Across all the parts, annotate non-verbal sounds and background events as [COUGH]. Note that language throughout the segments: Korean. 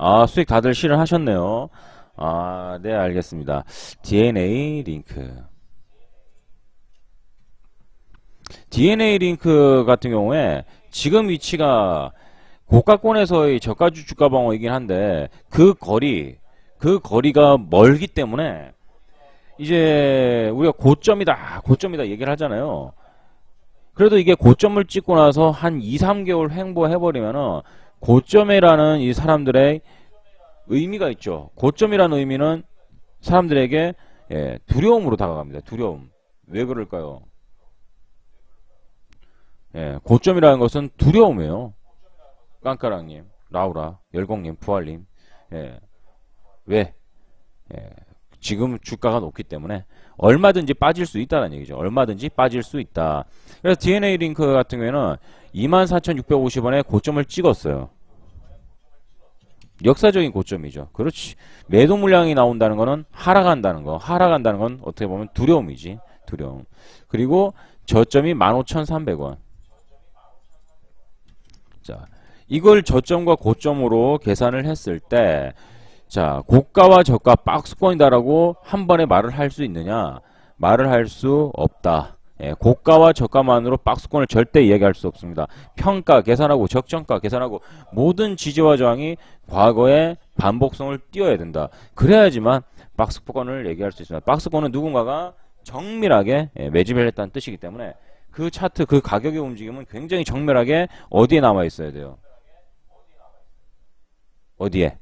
아, 수익 다들 실현하셨네요. 아, 네, 알겠습니다. DNA 링크. DNA 링크 같은 경우에 지금 위치가 고가권에서의 저가주 주가 방어이긴 한데 그 거리, 그 거리가 멀기 때문에 이제 우리가 고점이다, 고점이다 얘기를 하잖아요. 그래도 이게 고점을 찍고 나서 한 2, 3개월 횡보해버리면은 고점이라는 이 사람들의 의미가 있죠. 고점이라는 의미는 사람들에게 예, 두려움으로 다가갑니다. 두려움. 왜 그럴까요? 예, 고점이라는 것은 두려움이에요. 깡까랑님, 라우라, 열공님, 부활님. 예, 왜? 예, 지금 주가가 높기 때문에 얼마든지 빠질 수 있다는 얘기죠. 얼마든지 빠질 수 있다. 그래서 DNA 링크 같은 경우에는 24,650원에 고점을 찍었어요. 역사적인 고점이죠. 그렇지. 매도 물량이 나온다는 거는 하락한다는 거. 하락한다는 건 어떻게 보면 두려움이지. 두려움. 그리고 저점이 15,300원. 자, 이걸 저점과 고점으로 계산을 했을 때, 자, 고가와 저가 박스권이다라고 한 번에 말을 할 수 있느냐? 말을 할 수 없다. 예, 고가와 저가만으로 박스권을 절대 이야기할 수 없습니다. 평가 계산하고 적정가 계산하고 모든 지지와 저항이 과거의 반복성을 띄어야 된다. 그래야지만 박스권을 얘기할 수 있습니다. 박스권은 누군가가 정밀하게 예, 매집을 했다는 뜻이기 때문에 그 차트 그 가격의 움직임은 굉장히 정밀하게 어디에 남아 있어야 돼요? 어디에?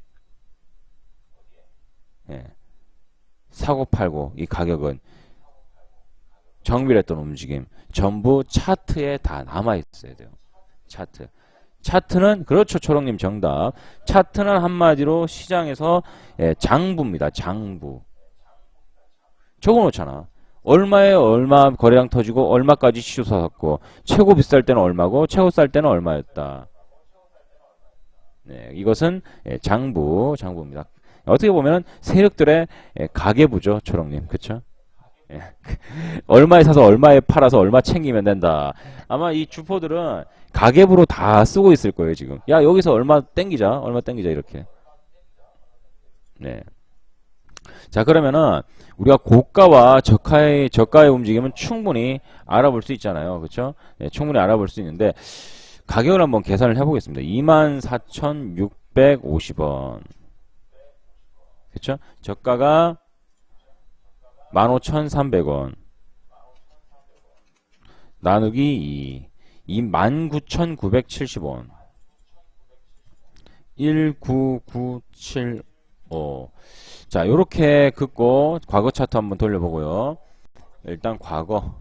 예. 사고 팔고 이 가격은 정밀했던 움직임 전부 차트에 다 남아 있어야 돼요. 차트. 차트는 그렇죠 초롱님 정답. 차트는 한마디로 시장에서 예, 장부입니다. 장부. 적어놓잖아. 얼마에 얼마 거래량 터지고 얼마까지 치솟았고 최고 비쌀 때는 얼마고 최고 쌀 때는 얼마였다. 네, 이것은 예, 장부 장부입니다. 어떻게 보면 세력들의 예, 가계부죠 초롱님? 예. [LAUGHS] 얼마에 사서 얼마에 팔아서 얼마 챙기면 된다. 아마 이 주포들은 가계부로 다 쓰고 있을 거예요, 지금. 야, 여기서 얼마 땡기자. 얼마 땡기자 이렇게. 네. 자, 그러면은 우리가 고가와 저가의 저가의 움직임은 충분히 알아볼 수 있잖아요. 그렇죠? 네, 충분히 알아볼 수 있는데 가격을 한번 계산을 해 보겠습니다. 24,650원. 그렇죠? 저가가 15,300원 나누기 2 29,970원 19975 자, 요렇게 긋고 과거 차트 한번 돌려보고요. 일단 과거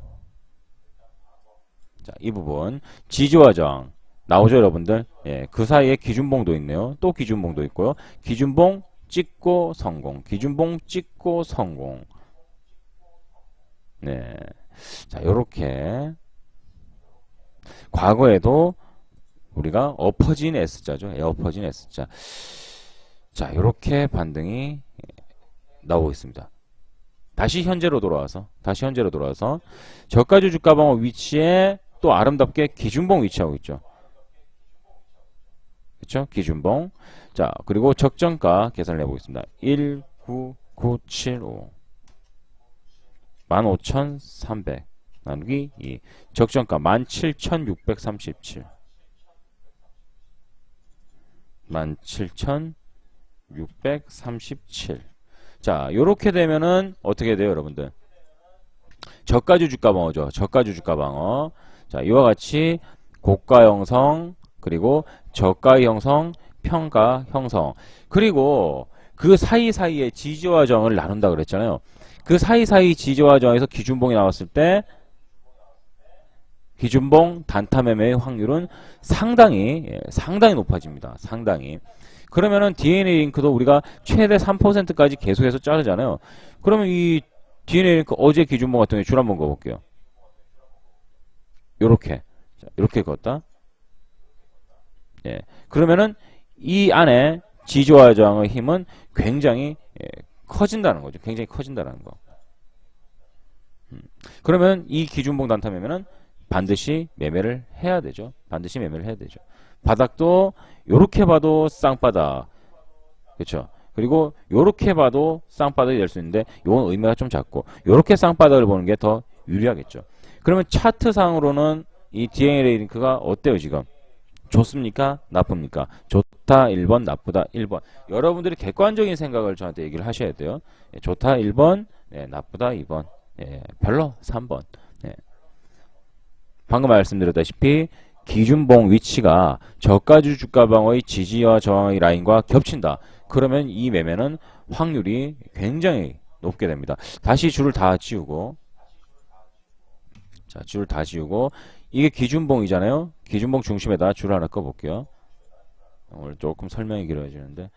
자, 이 부분 저항 나오죠, 여러분들? 예, 그 사이에 기준봉도 있네요. 또 기준봉도 있고요. 기준봉 찍고 성공. 기준봉 찍고 성공. 네. 자, 요렇게. 과거에도 우리가 엎어진 S자죠. 예, 엎어진 S자. 자, 요렇게 반등이 나오고 있습니다. 다시 현재로 돌아와서, 다시 현재로 돌아와서, 저가주 주가 방어 위치에 또 아름답게 기준봉 위치하고 있죠. 그쵸? 기준봉. 자, 그리고 적정가 계산을 해 보겠습니다. 19975. 15,300 나누기 2 적정가 17,637 17,637 자, 요렇게 되면은 어떻게 돼요, 여러분들? 저가주 주가 방어죠. 저가주 주가 방어. 자, 이와 같이 고가 형성 그리고 저가 형성, 평가 형성. 그리고 그 사이사이에 지지와 저항을 나눈다 그랬잖아요. 그 사이사이 지지와 저항에서 기준봉이 나왔을 때 기준봉 단타 매매의 확률은 상당히 예, 상당히 높아집니다. 상당히. 그러면은 DNA 링크도 우리가 최대 3%까지 계속해서 자르잖아요. 그러면 이 DNA 링크 어제 기준봉 같은 경우에 줄 한번 그어볼게요. 요렇게. 자, 요렇게 그었다. 예. 그러면은 이 안에 지지와 저항의 힘은 굉장히 예, 커진다는 거죠. 굉장히 커진다는 거. 음. 그러면 이 기준봉 단타 매매는 반드시 매매를 해야 되죠. 반드시 매매를 해야 되죠. 바닥도 이렇게 봐도 쌍바닥. 그렇죠. 그리고 요렇게 봐도 쌍바닥이 될 수 있는데 요건 의미가 좀 작고 요렇게 쌍바닥을 보는 게 더 유리하겠죠. 그러면 차트상으로는 이 DNA 링크가 어때요 지금? 좋습니까? 나쁩니까? 좋다 1번, 나쁘다 1번. 여러분들이 객관적인 생각을 저한테 얘기를 하셔야 돼요. 예, 좋다 1번, 예, 나쁘다 2번, 예, 별로 3번. 예. 방금 말씀드렸다시피 기준봉 위치가 저가주 주가방어의 지지와 저항의 라인과 겹친다. 그러면 이 매매는 확률이 굉장히 높게 됩니다. 다시 줄을 다 지우고 자, 줄을 다 지우고 이게 기준봉이잖아요. 기준봉 중심에다 줄 하나 꺼볼게요. 오늘 조금 설명이 길어지는데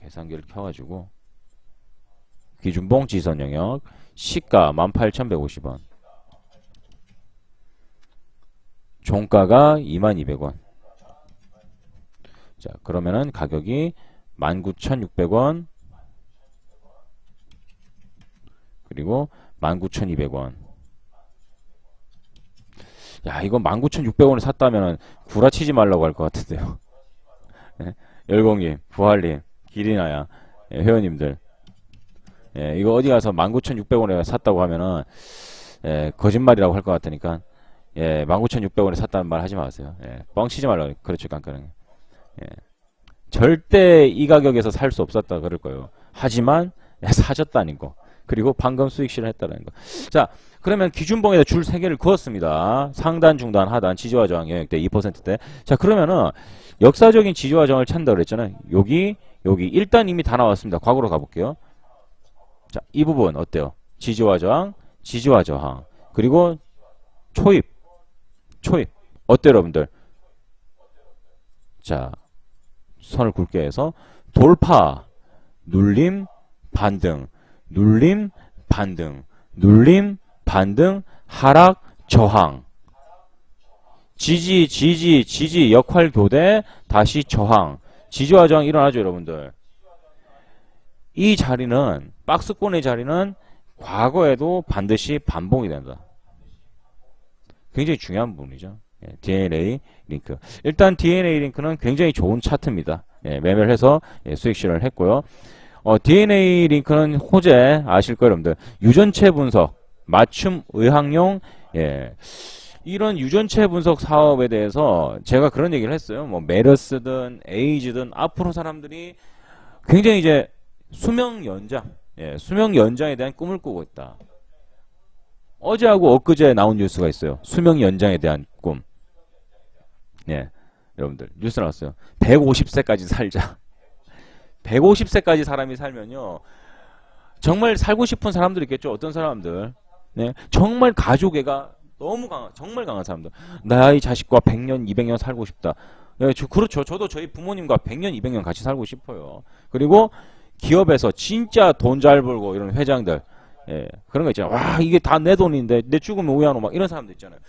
계산기를 켜가지고 기준봉 지선 영역 시가 18,150원 종가가 22,200원 자 그러면은 가격이 19,600원 그리고 19,200원 야 이거 19,600원에 샀다면은 구라치지 말라고 할 것 같은데요 [LAUGHS] 예? 열공님 부활님 기리나야 예, 회원님들 예, 이거 어디 가서 19,600원에 샀다고 하면은 예, 거짓말이라고 할 것 같으니까 예, 19,600원에 샀다는 말 하지 마세요. 예, 뻥치지 말라고 그렇죠, 깐깐하게. 예. 절대 이 가격에서 살 수 없었다 그럴 거예요. 하지만 예, 사졌다는 거. 그리고 방금 수익 실현했다는 거. 자, 그러면 기준봉에다 줄 3개를 그었습니다. 상단, 중단, 하단, 지지와 저항 영역대 2%대. 자, 그러면은 역사적인 지지와 저항을 찾는다 그랬잖아요. 여기, 여기 일단 이미 다 나왔습니다. 과거로 가볼게요. 자, 이 부분 어때요? 지지와 저항, 지지와 저항. 그리고 초입, 초입. 어때요, 여러분들? 자, 선을 굵게 해서 돌파, 눌림, 반등, 눌림, 반등, 눌림, 반등, 하락, 저항. 지지, 지지, 지지, 역할 교대, 다시 저항. 지지와 저항 일어나죠, 여러분들. 이 자리는, 박스권의 자리는 과거에도 반드시 반복이 된다. 굉장히 중요한 부분이죠. 예, DNA 링크. 일단 DNA 링크는 굉장히 좋은 차트입니다. 예, 매매를 해서 예, 수익 실현을 했고요. 어, DNA 링크는 호재 아실 거예요, 여러분들. 유전체 분석, 맞춤 의학용, 예. 이런 유전체 분석 사업에 대해서 제가 그런 얘기를 했어요. 뭐 메르스든 에이즈든 앞으로 사람들이 굉장히 이제 수명 연장, 예, 수명 연장에 대한 꿈을 꾸고 있다. 어제하고 엊그제 나온 뉴스가 있어요. 수명 연장에 대한 꿈. 예, 여러분들 뉴스 나왔어요. 150세까지 살자. 150세까지 사람이 살면요. 정말 살고 싶은 사람들 있겠죠. 어떤 사람들. 네, 정말 가족애가 너무 강한, 정말 강한 사람들. 나의 자식과 100년, 200년 살고 싶다. 예, 저, 그렇죠. 저도 저희 부모님과 100년, 200년 같이 살고 싶어요. 그리고 기업에서 진짜 돈 잘 벌고 이런 회장들. 예, 그런 거 있잖아요. 와, 이게 다 내 돈인데 내 죽으면 왜 하노? 막 이런 사람들 있잖아요.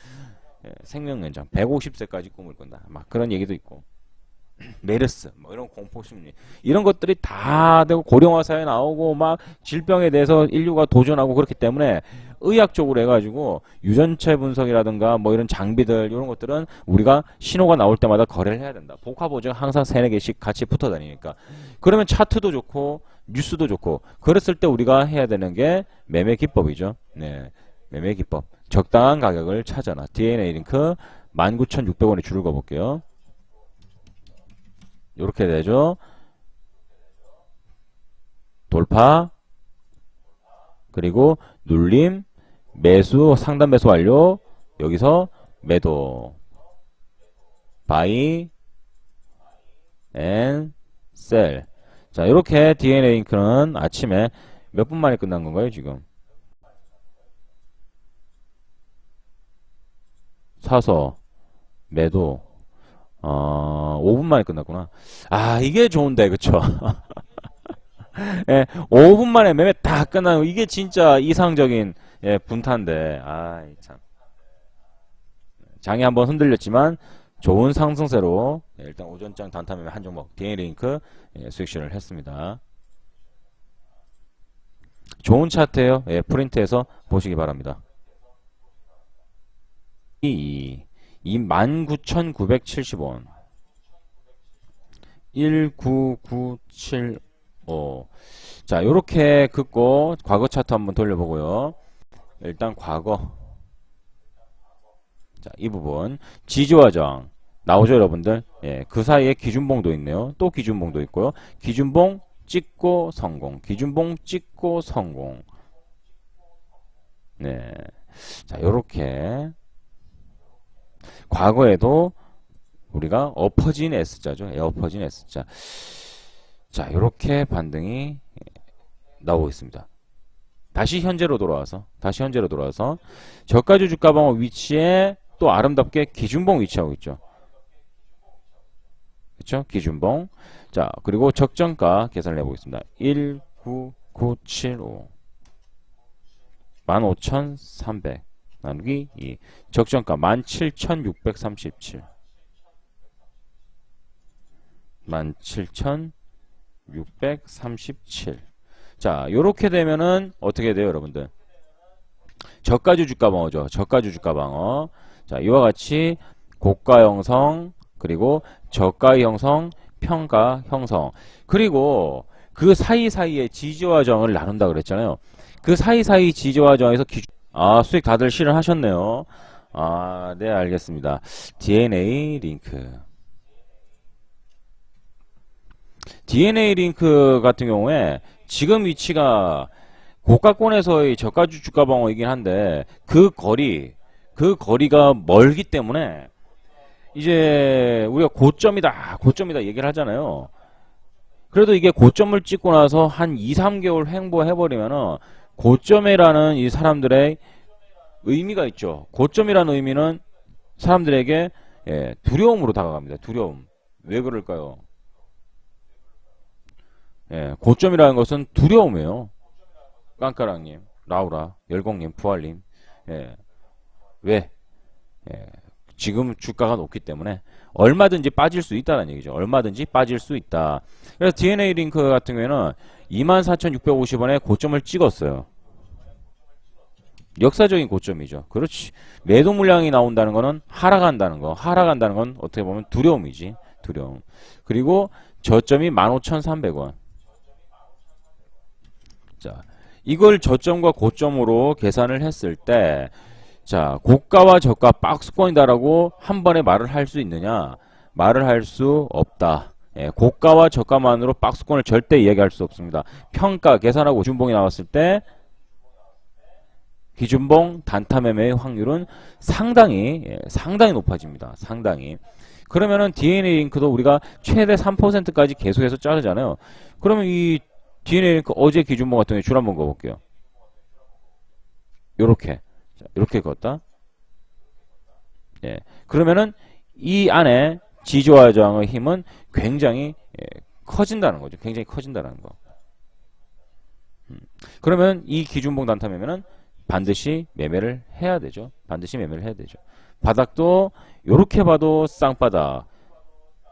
예, 생명 연장 150세까지 꿈을 꾼다. 막 그런 얘기도 있고. [CLEARS THROAT] 메르스 뭐 이런 공포 심리 이런 것들이 다 되고 고령화 사회 나오고 막 질병에 대해서 인류가 도전하고 그렇기 때문에 의학적으로 해가지고 유전체 분석이라든가 뭐 이런 장비들 이런 것들은 우리가 신호가 나올 때마다 거래를 해야 된다. 복합 보증 항상 세네 개씩 같이 붙어 다니니까 그러면 차트도 좋고 뉴스도 좋고 그랬을 때 우리가 해야 되는 게 매매 기법이죠. 네, 매매 기법 적당한 가격을 찾아라. DNA 링크 19,600원에 줄을 거볼게요. 이렇게 되죠. 돌파 그리고 눌림 매수 상단 매수 완료. 여기서 매도. 바이 앤 셀. 자 이렇게 DNA 링크는 아침에 몇 분 만에 끝난 건가요 지금? 사서 매도 어, 5분 만에 끝났구나. 아, 이게 좋은데, 그쵸? [LAUGHS] 예, 5분 만에 매매 다 끝나는, 거. 이게 진짜 이상적인, 예, 분타인데, 아, 참. 장이 한번 흔들렸지만, 좋은 상승세로, 예, 일단 오전장 단타 매매 한 종목, DN링크, 예, 수익 실현을 했습니다. 좋은 차트에요. 예, 프린트해서 보시기 바랍니다. 이, 이 29,970원. 19975. 자, 요렇게 긋고 과거 차트 한번 돌려보고요. 일단 과거. 자, 이 부분. 지지화정. 나오죠, 여러분들? 예, 그 사이에 기준봉도 있네요. 또 기준봉도 있고요. 기준봉 찍고 성공. 기준봉 찍고 성공. 네. 자, 요렇게. 과거에도 우리가 엎어진 S자죠. 예, 엎어진 S자. 자, 요렇게 반등이 나오고 있습니다. 다시 현재로 돌아와서, 다시 현재로 돌아와서, 저가주 주가방어 위치에 또 아름답게 기준봉 위치하고 있죠. 그쵸? 기준봉. 자, 그리고 적정가 계산을 해 보겠습니다. 19975. 15,300. 나누기 2. 적정가 17,637. 17,637. 자, 요렇게 되면은 어떻게 돼요, 여러분들? 저가주 주가 방어죠. 저가주 주가 방어. 자, 이와 같이 고가 형성, 그리고 저가 형성, 평가 형성. 그리고 그 사이사이에 지지화정을 나눈다 그랬잖아요. 그 사이사이 지지화정에서 기준 아, 수익 다들 실현하셨네요. 아, 네, 알겠습니다. DNA 링크. DNA 링크 같은 경우에 지금 위치가 고가권에서의 저가주 주가 방어이긴 한데 그 거리 그 거리가 멀기 때문에 이제 우리가 고점이다 고점이다 얘기를 하잖아요. 그래도 이게 고점을 찍고 나서 한 2, 3개월 횡보해버리면은 고점이라는 이 사람들의 의미가 있죠. 고점이라는 의미는 사람들에게 예, 두려움으로 다가갑니다. 두려움. 왜 그럴까요? 예, 고점이라는 것은 두려움이에요. 깡까랑님, 라우라, 열공님, 부활님. 예, 왜? 예, 지금 주가가 높기 때문에 얼마든지 빠질 수 있다는 얘기죠. 얼마든지 빠질 수 있다. 그래서 DNA 링크 같은 경우에는 24,650원에 고점을 찍었어요. 역사적인 고점이죠. 그렇지. 매도 물량이 나온다는 거는 하락한다는 거. 하락한다는 건 어떻게 보면 두려움이지. 두려움. 그리고 저점이 15,300원. 자, 이걸 저점과 고점으로 계산을 했을 때, 자, 고가와 저가 박스권이다라고 한 번에 말을 할 수 있느냐? 말을 할 수 없다. 예, 고가와 저가만으로 박스권을 절대 이야기할 수 없습니다. 평가 계산하고 준봉이 나왔을 때 기준봉 단타 매매의 확률은 상당히 예, 상당히 높아집니다. 상당히. 그러면은 DNA 링크도 우리가 최대 3%까지 계속해서 자르잖아요. 그러면 이 DNA 링크 어제 기준봉 같은 경우에 줄 한번 그어볼게요. 요렇게. 자, 이렇게 그었다. 예. 그러면은 이 안에 지지와 저항의 힘은 굉장히 예, 커진다는 거죠. 굉장히 커진다는 거. 음. 그러면 이 기준봉 단타매매는 반드시 매매를 해야 되죠. 반드시 매매를 해야 되죠. 바닥도 요렇게 봐도 쌍바닥.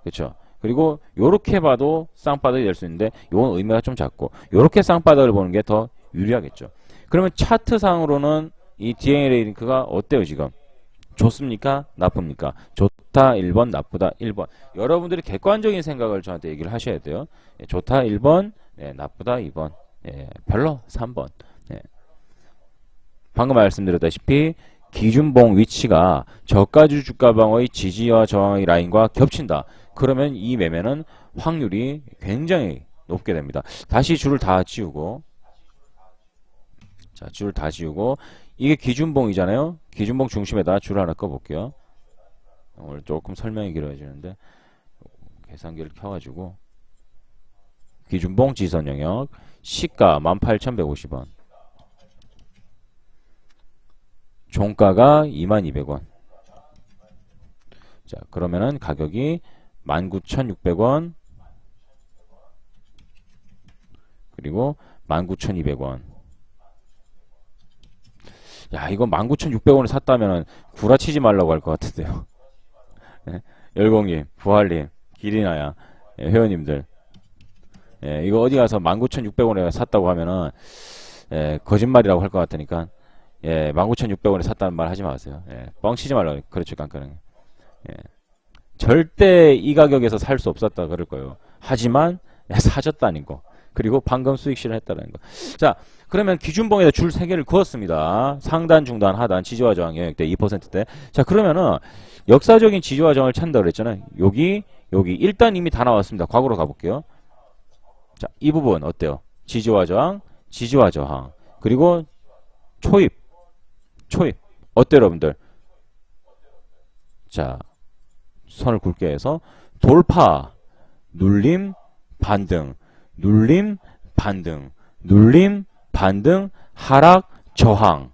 그렇죠? 그리고 요렇게 봐도 쌍바닥이 될 수 있는데 요건 의미가 좀 작고 요렇게 쌍바닥을 보는 게 더 유리하겠죠. 그러면 차트상으로는 이 DNA 링크가 어때요, 지금? 좋습니까? 나쁩니까? 좋다 1번, 나쁘다 1번. 여러분들이 객관적인 생각을 저한테 얘기를 하셔야 돼요. 예, 좋다 1번, 예, 나쁘다 2번, 예, 별로 3번. 예. 방금 말씀드렸다시피 기준봉 위치가 저가주 주가방어의 지지와 저항의 라인과 겹친다. 그러면 이 매매는 확률이 굉장히 높게 됩니다. 다시 줄을 다 지우고 자, 줄다 지우고 이게 기준봉이잖아요. 기준봉 중심에다 줄 하나 꺼볼게요. 오늘 조금 설명이 길어지는데 계산기를 켜가지고 기준봉 지선 영역 시가 18,150원 종가가 22,200원 자 그러면은 가격이 19,600원 그리고 19,200원 야, 이거 19,600원에 샀다면 구라치지 말라고 할 것 같은데요. [LAUGHS] 예, 열공님, 부활님, 기리나야, 예, 회원님들. 예, 이거 어디 가서 19,600원에 샀다고 하면은, 예, 거짓말이라고 할 것 같으니까, 예, 19,600원에 샀다는 말 하지 마세요. 예, 뻥치지 말라고, 그렇죠, 깐깐하게. 예. 절대 이 가격에서 살 수 없었다 그럴 거예요. 하지만 사졌다는 거. 그리고 방금 수익 실현했다는 거. 자, 그러면 기준봉에다 줄세 개를 그었습니다. 상단, 중단, 하단, 지지와 저항 영역대 2%대. 자, 그러면은 역사적인 지지와 저항을 찾는다 그랬잖아요. 여기, 여기 일단 이미 다 나왔습니다. 과거로 가볼게요. 자, 이 부분 어때요? 지지와 저항, 지지와 저항. 그리고 초입, 초입. 어때요, 여러분들? 자, 선을 굵게 해서 돌파, 눌림, 반등, 눌림, 반등, 눌림, 반등, 하락, 저항.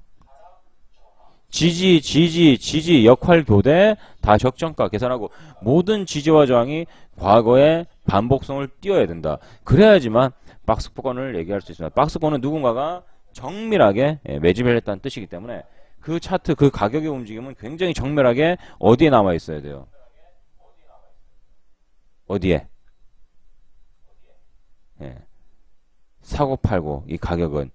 지지, 지지, 지지, 역할 교대 다 적정가 계산하고 모든 지지와 저항이 과거의 반복성을 띄워야 된다. 그래야지만 박스권을 얘기할 수 있습니다. 박스권은 누군가가 정밀하게 예, 매집을 했다는 뜻이기 때문에 그 차트, 그 가격의 움직임은 굉장히 정밀하게 어디에 남아 있어야 돼요? 어디에? 예. 사고 팔고 이 가격은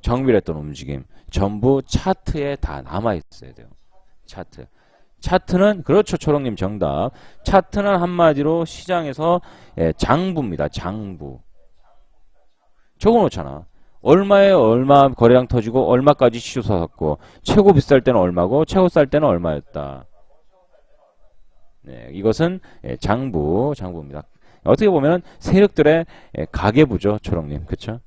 정밀했던 움직임 전부 차트에 다 남아 있어야 돼요. 차트. 차트는 그렇죠 초롱님 정답. 차트는 한마디로 시장에서 예, 장부입니다. 장부. 적어놓잖아. 얼마에 얼마 거래량 터지고 얼마까지 치솟았고 최고 비쌀 때는 얼마고 최고 쌀 때는 얼마였다. 네, 이것은 예, 장부, 장부입니다. 어떻게 보면 세력들의 예, 가계부죠, 초롱님, 그쵸?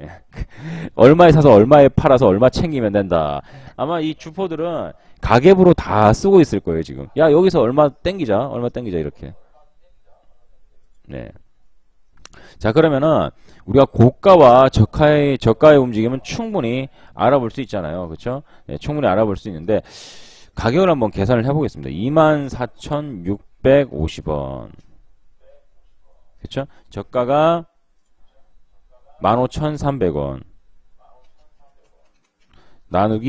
예. [LAUGHS] 얼마에 사서 얼마에 팔아서 얼마 챙기면 된다. 아마 이 주포들은 가계부로 다 쓰고 있을 거예요, 지금. 야, 여기서 얼마 땡기자, 얼마 땡기자, 이렇게. 네. 자, 그러면은 우리가 고가와 저가의 저가의 움직임은 충분히 알아볼 수 있잖아요. 그렇죠? 네, 충분히 알아볼 수 있는데 가격을 한번 계산을 해 보겠습니다. 24,650원. 그렇죠? 저가가 15,300원. 나누기